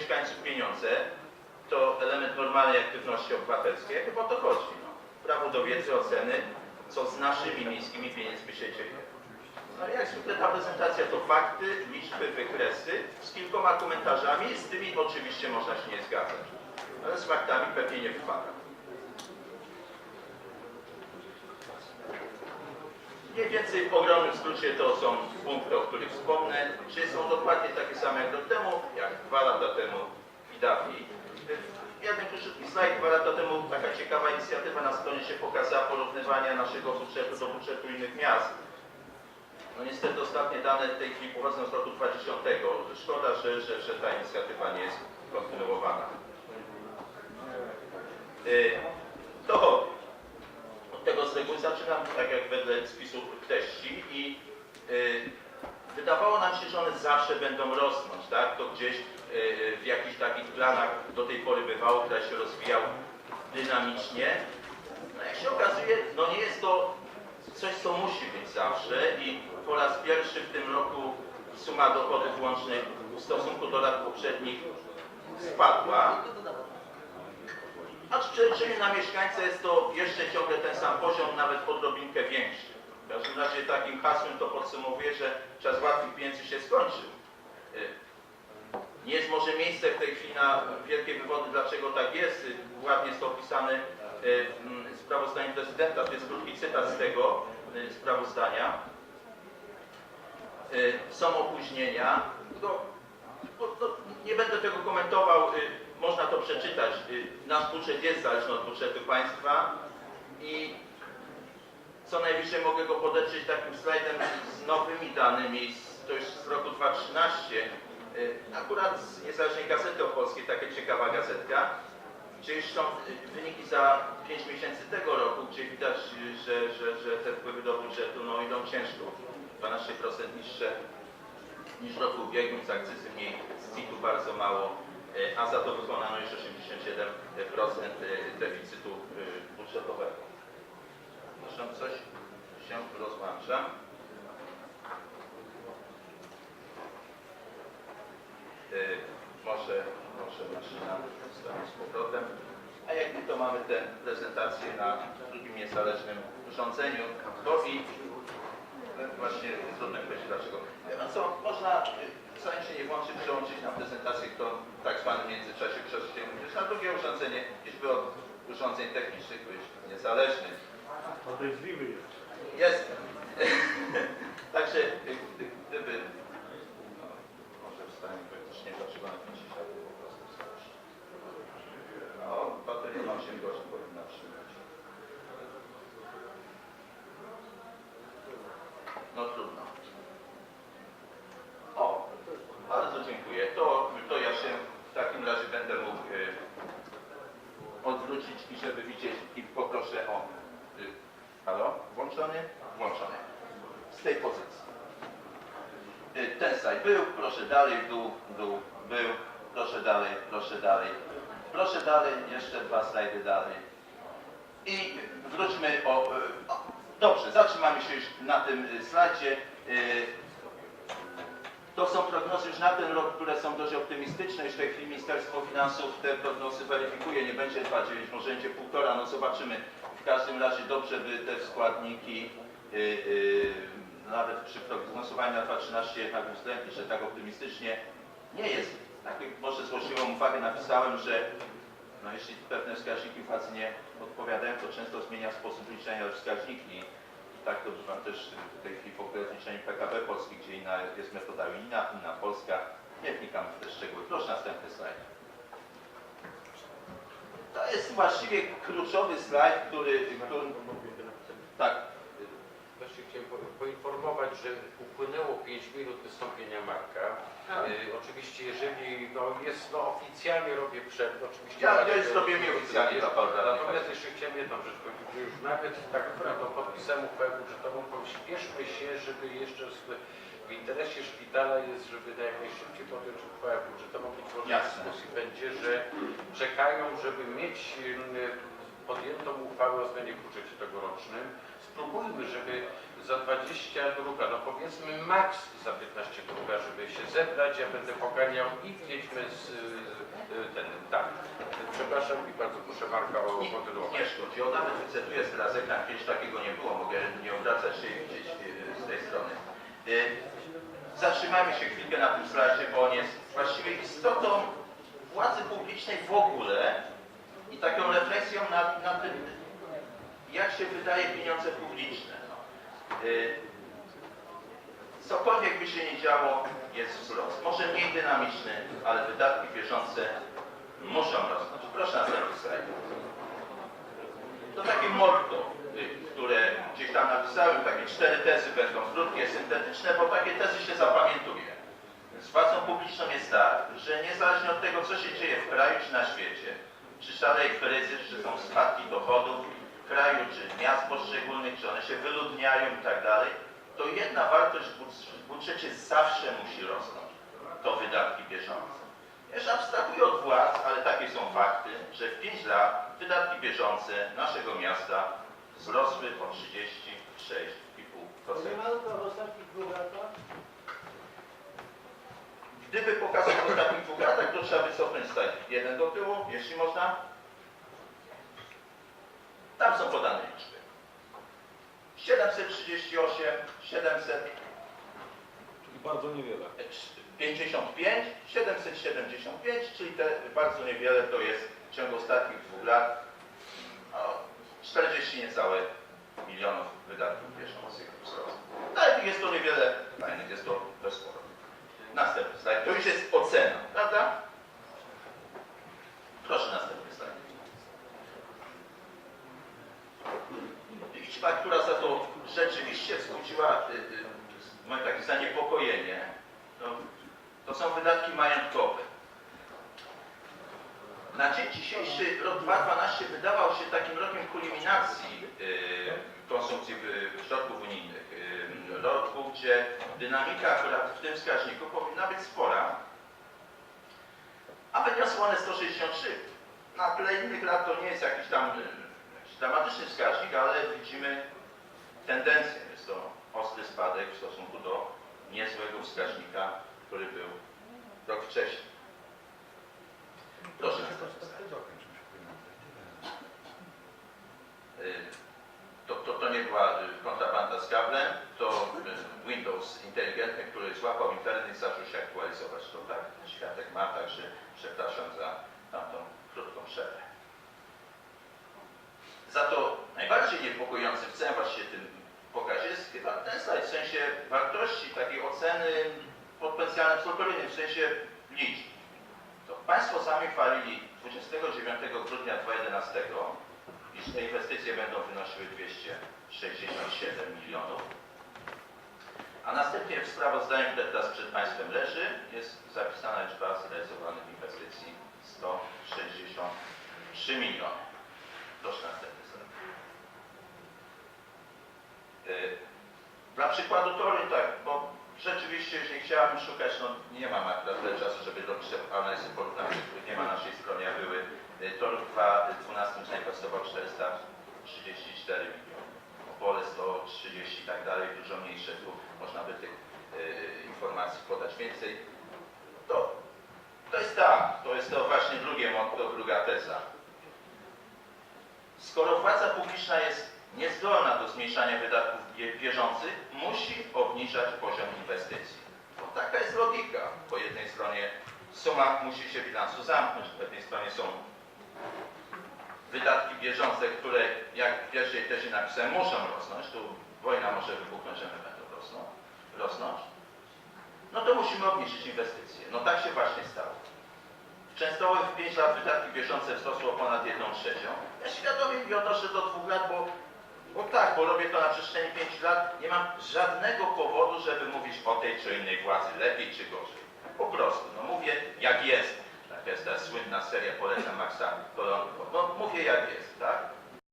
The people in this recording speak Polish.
mieszkańców pieniądze, to element normalnej aktywności obywatelskiej. Chyba o to chodzi. No. Prawo do wiedzy, oceny, co z naszymi miejskimi pieniędzmi się dzieje. No jak zwykle ta prezentacja to fakty, liczby, wykresy z kilkoma komentarzami, z tymi oczywiście można się nie zgadzać. Ale z faktami pewnie nie wypada. Mniej więcej w ogromnym skrócie to są punkty, o których wspomnę. Czy są dokładnie takie same jak rok temu, jak dwa lata temu i dawniej. Jeden króciutki slajd. Dwa lata temu taka ciekawa inicjatywa na stronie się pokazała porównywania naszego budżetu do budżetu innych miast. No niestety ostatnie dane w tej chwili pochodzą z roku 2010. Szkoda, że, że, że ta inicjatywa nie jest kontynuowana. Y, To tego z reguły zaczynam, tak jak wedle spisu treści i y, wydawało nam się, że one zawsze będą rosnąć, tak? To gdzieś y, y, w jakichś takich planach do tej pory bywało, które się rozwijał dynamicznie. No jak się okazuje, no nie jest to coś, co musi być zawsze i po raz pierwszy w tym roku suma dochodów łącznych w stosunku do lat poprzednich spadła. A w na mieszkańca jest to jeszcze ciągle ten sam poziom, nawet odrobinkę większy. W każdym razie takim hasłem to podsumowuję, że czas łatwych pieniędzy się skończył. Y, Nie jest może miejsce w tej chwili na wielkie wywody, dlaczego tak jest. Y, Ładnie jest to opisane y, w sprawozdaniu prezydenta. To jest krótki cytat z tego y, sprawozdania. Y, Są opóźnienia. No, nie będę tego komentował. Można to przeczytać. Y, Nasz budżet jest zależny od budżetu państwa i co najwyżej mogę go podeprzeć takim slajdem z nowymi danymi, to już z roku 2013, y, akurat z Niezależnej Gazety Opolskiej, taka ciekawa gazetka, gdzie już są y, wyniki za 5 miesięcy tego roku, gdzie widać, że, że, że te wpływy do budżetu no, idą ciężko, 12% niższe niż roku ubiegłym, z akcyzy mniej, z CIT-u bardzo mało, a za to wykonano już 87% y, deficytu y, budżetowego. Proszę, coś się rozłącza. Może, może maszyna stanie z powrotem. A jak nie, to mamy tę prezentację na drugim niezależnym urządzeniu. To i e, właśnie trudno powiedzieć dlaczego. Wie pan co, można y, zajęcie nie włączyć, przełączyć na prezentację, to tak zwanym międzyczasie przejść na drugie urządzenie, liczby od urządzeń technicznych być niezależnych. Podejrzliwy jest. Jest. Także y, y, gdyby no, może wstanie praktycznie dlaczego na 50 po prostu wstać. No, bateria ma 8 godzin powinna trzymać. No trudno. O, bardzo dziękuję. To, to ja się w takim razie będę mógł y, odwrócić i żeby widzieć i poproszę o y, Halo? Włączony? Włączony. Z tej pozycji. Y, Ten slajd był, proszę dalej, dół, dół, był, proszę dalej, proszę dalej. Proszę dalej, jeszcze dwa slajdy dalej. I wróćmy o, y, o dobrze, zatrzymamy się już na tym slajdzie. To są prognozy już na ten rok, które są dość optymistyczne. Już w tej chwili Ministerstwo Finansów te prognozy weryfikuje. Nie będzie 2,9, może będzie 1,5, no zobaczymy. W każdym razie dobrze by te składniki y, y, nawet przy prognozowaniu na 2013 jednak uwzględnić, że tak optymistycznie nie jest. Tak może złożyłam uwagę, napisałem, że no jeśli pewne wskaźniki inflacji nie odpowiadają, to często zmienia sposób liczenia wskaźniki. I tak to bywa też w tej chwili w ogóle PKB Polski, gdzie inna jest metoda inna, inna polska. Nie wnikam w te szczegóły. Proszę następny slajd. To jest właściwie kluczowy slajd, który, który tak, Właśnie chciałem po- poinformować, że upłynęło 5 minut wystąpienia Marka. Y, oczywiście jeżeli no, jest, no oficjalnie robię przerwę, oczywiście... Ja- ja jest. Rafał, Radny Natomiast Państwo. jeszcze chciałem jedną rzecz powiedzieć, że już nawet tak naprawdę podpisałem uchwałę budżetową, pośpieszmy się, żeby jeszcze z, w interesie szpitala jest, żeby na jak najszybciej podjąć uchwałę budżetową, być może Jasne. dyskusji będzie, że czekają, żeby mieć podjętą uchwałę o zmianie w budżecie tegorocznym. Spróbujmy, żeby za 20 druga, no powiedzmy maks za 15 druga, żeby się zebrać, ja będę poganiał i wjedźmy z, y, y, ten, tak. Przepraszam i bardzo proszę Marka o Nie, kontynuowanie. nie szkodzi. O, nawet wycetuję z teraz ekran, kiedyś takiego nie było, mogę nie obracać się i widzieć y, z tej strony. Y, Zatrzymajmy się chwilkę na tym slajdzie, bo on jest właściwie istotą władzy publicznej w ogóle i taką refleksją nad, tym, jak się wydaje pieniądze publiczne. No. Y, Cokolwiek by się nie działo, jest wzrost. Może mniej dynamiczny, ale wydatki bieżące muszą rosnąć. Proszę następny slajd. To takie motto, y, które gdzieś tam napisałem, takie cztery tezy będą krótkie, syntetyczne, bo takie tezy się zapamiętuje. Z władzą publiczną jest tak, że niezależnie od tego, co się dzieje w kraju czy na świecie, czy szaleje kryzys, czy są spadki dochodów kraju, czy miast poszczególnych, czy one się wyludniają i tak dalej, to jedna wartość w budż- w budżecie zawsze musi rosnąć. To wydatki bieżące. Jeszcze abstrahuję od władz, ale takie są fakty, że w 5 lat wydatki bieżące naszego miasta wzrosły o 36,5%. Minimalka w ostatnich dwóch latach? Gdyby pokazać w ostatnich dwóch latach, to trzeba wycofnąć slajd jeden do tyłu, jeśli można. Tam są podane liczby. 738, 700, Czyli bardzo niewiele. 55, 775, czyli te bardzo niewiele to jest w ciągu ostatnich dwóch lat no, 40 niecałe milionów wydatków bieżących wzrostu. Ale jest to niewiele fajnych, jest to dość sporo. Następny slajd, to już jest ocena, prawda? Proszę następny slajd. Liczba, która za to rzeczywiście wzbudziła y, y, takie zaniepokojenie, to, to są wydatki majątkowe. Na dzień dzisiejszy rok 2012 wydawał się takim rokiem kulminacji y, konsumpcji środków unijnych. Y, roku, gdzie dynamika akurat w tym wskaźniku powinna być spora, a wyniosło one 163. Na tle innych lat to nie jest jakiś tam dramatyczny wskaźnik, ale widzimy tendencję. Jest to ostry spadek w stosunku do niezłego wskaźnika, który był rok wcześniej. Proszę. Y, To, to, to nie była y, kontrabanda z kablem, to y, Windows inteligentny, który złapał internet i zaczął się aktualizować. To tak światek ma, także przepraszam za tamtą krótką przerwę. Za to najbardziej niepokojący w całym właśnie tym pokazie jest chyba ten slajd, w sensie wartości takiej oceny potencjalnym w sensie liczb. Państwo sami chwalili 29 grudnia 2011, iż te inwestycje będą wynosiły 267 milionów. A następnie w sprawozdaniu, które teraz przed Państwem leży, jest zapisana liczba zrealizowanych inwestycji 163 miliony. Proszę następny slajd. Dla przykładu tory, tak, bo rzeczywiście, jeżeli chciałabym szukać, no nie mam akurat tyle czasu, żeby robić te analizy porównawcze, których nie ma na naszej stronie, a były. Y, Tor 2 12 czerwca kosztował 434 miliony. Opole 130 i tak dalej, dużo mniejsze, tu można by tych y, informacji podać więcej. To, to jest tak, to jest to właśnie drugie motto, druga teza. Skoro władza publiczna jest niezdolna do zmniejszania wydatków bie- bieżących, musi obniżać poziom inwestycji. Bo taka jest logika. Po jednej stronie suma musi się bilansu zamknąć, po jednej stronie są wydatki bieżące, które jak w pierwszej tezie napisałem muszą rosnąć, tu wojna może wybuchnąć, one będą rosną, rosnąć, no to musimy obniżyć inwestycje. No tak się właśnie stało. W Częstochowie w 5 lat wydatki bieżące wzrosły o ponad 1 trzecią. Ja świadomie nie odnoszę do 2 lat, bo, bo tak, bo robię to na przestrzeni 5 lat. Nie mam żadnego powodu, żeby mówić o tej czy innej władzy, lepiej czy gorzej. Po prostu, no mówię jak jest. Tak jest ta słynna seria polecam Maxa Kolonko. No mówię jak jest, tak?